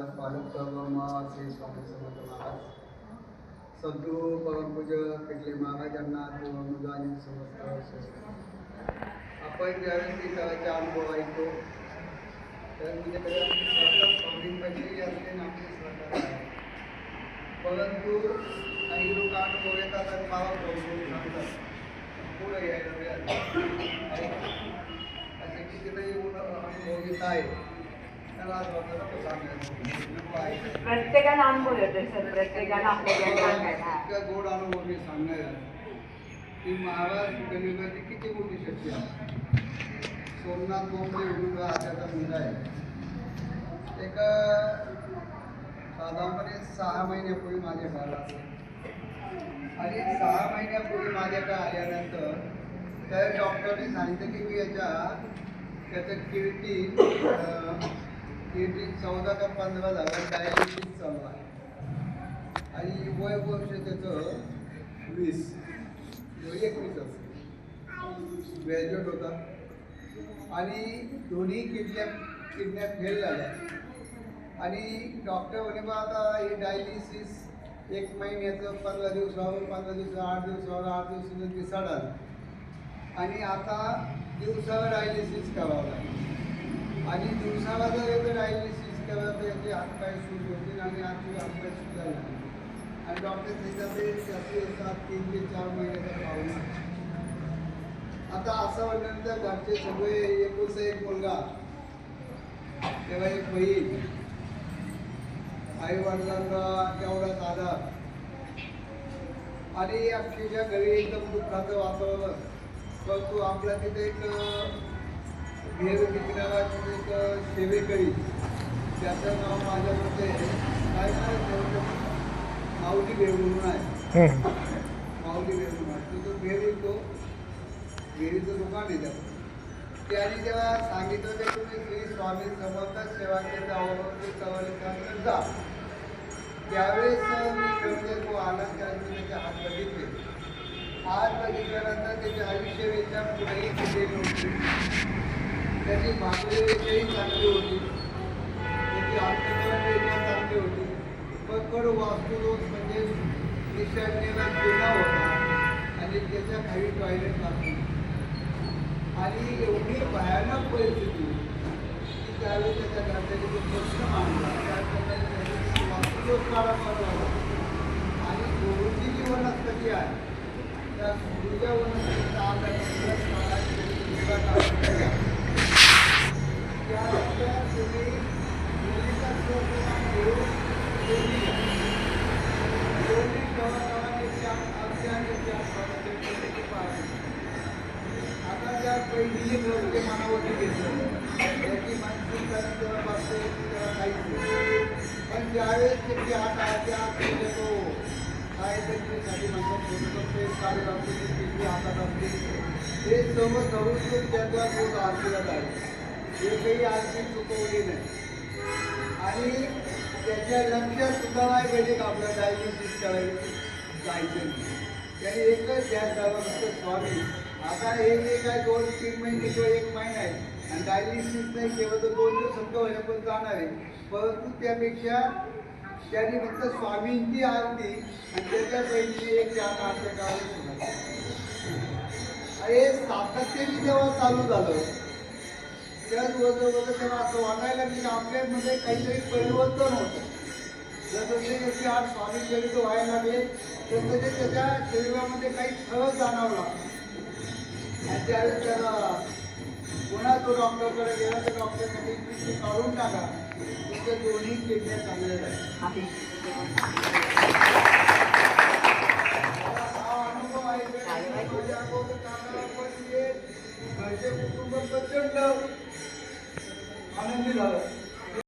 पालक सर्वमा श्री स्वामी समर्थ महाराज सद्गुरू परमपूज्य महाराज यांना आपण ज्यावेळेस ते अनुभव ऐकतो तर म्हणजे असते सरकार आहे. परंतु काही लोक अनुभव येतात आणि मला सांगतात पुढे यायला वेळ असे कितीतरी अनुभव घेत आहे प्रत्येकाला अनुभव येतो सर प्रत्येकाला आपल्या सांगायला. गोड अनुभव मी सांगणार की महाराज गणिताची किती मोठी शक्ती आहे? सोमनाथ बोंबले म्हणून हा मुलगा आहे. एक साधारणपणे सहा महिन्यापूर्वी माझ्या घराला आणि सहा महिन्यापूर्वी माझ्याकडे आल्यानंतर त्या डॉक्टरने सांगितलं की मी याच्या त्याचं किडनी किडनी चौदा का पंधरा झाला? डायलिसिस चालू आहे. आणि वय वर्ष त्याचं? वीस. एकवीस असं ग्रॅज्युएट होता. आणि दोन्ही किडन्या किडन्या फेल झाल्या आणि डॉक्टर म्हणे बा आता हे डायलिसिस एक महिन्याचं पंधरा दिवसावर पंधरा दिवसावर आठ दिवसावर आठ दिवसाचं दिसाड आलं आणि आता दिवसावर डायलिसिस करावं लागेल. आणि दिवसाला जर एकदा डायलिसिस केला तर याचे हातपाय सूज होतील आणि आजचे हातपाय सुद्धा लागतील आणि डॉक्टर सांगितलं ते असे तीन ते चार महिन्याचा पाहुणा आता असं म्हटल्यानंतर घरचे सगळे एकूच एक मुलगा तेव्हा एक बहीण आई वडिलांना तेवढाच आधार आणि अक्षरशः घरी एकदम दुःखाचं वातावरण. परंतु आपल्या तिथे एक भेर विकणारा एक सेवेकरी त्याचं नाव माझ्या मते काय त्याचं? माऊली भेळ म्हणून आहे. माऊली भेळ म्हणून आहे. तो तो भेळ विकतो भेळीचं दुकान आहे त्याचं. त्याने जेव्हा सांगितलं की तुम्ही श्री स्वामी समर्थ सेवा केंद्र अवलंबून सवारी जा. त्यावेळेस मी म्हणजे तो मी त्याचे हात बघितले. हात बघितल्यानंतर त्याचे आयुष्य होती त्याची भाकरी चांगली होती. त्याची अंतकरण चांगली होती. पकड वास्तुदोष म्हणजे ईशान्येला जुना होता. आणि त्याच्या काही टॉयलेट लागली आणि एवढी भयानक परिस्थिती की त्यावेळी त्याच्या घरच्याने प्रश्न मांडला. त्या वास्तुदोष काढा पाठवला आणि गुरुची जी वनस्पती आहे त्या गुरुच्या वनस्पतीचा अभ्यास आता ज्या ते मनावरती घेतलं. त्याची माणसं तेव्हा बसते काहीच नाही पण ज्यावेळेस त्याची हात आरती आत येतो. काय त्याच्यासाठी म्हणतात छोटं ते काढत असते हातात असते ते सर्व धरून त्याचा तो आरतीला जायचं आरती चुकवली नाही. आणि त्याच्या लक्षात सुद्धा नाही पाहिजे का आपल्या डायलिसिस करायचं. जायचं नाही. त्याने एकच ध्यान झालं स्वामी आता हे जे काय दोन तीन महिने किंवा एक महिना आहे आणि डायलिसिस नाही केवळ तर दोन दिवस होण्या पण जाणार आहे. परंतु त्यापेक्षा त्यांनी फक्त स्वामींची आरती आणि त्याच्या पैकी एक चार आरत्या काढायला हे सातत्याने जेव्हा चालू झालं त्याच बरोबर तेव्हा असं वाटायला की आपल्यामध्ये काहीतरी परिवर्तन होतं. जसं ते जसे आज स्वामी शरीर व्हायला लागले तसं ते त्याच्या शरीरामध्ये काही फरक जाणवला. त्यावेळेस पुन्हा तो डॉक्टरकडे गेला तर डॉक्टर पिशवी काढून टाका. तुमच्या दोन्ही किडन्या चांगल्या हा अनुभव आहे? माझ्या अगोदर कानाला पण. घरचे कुटुंब प्रचंड आनंदी झालं.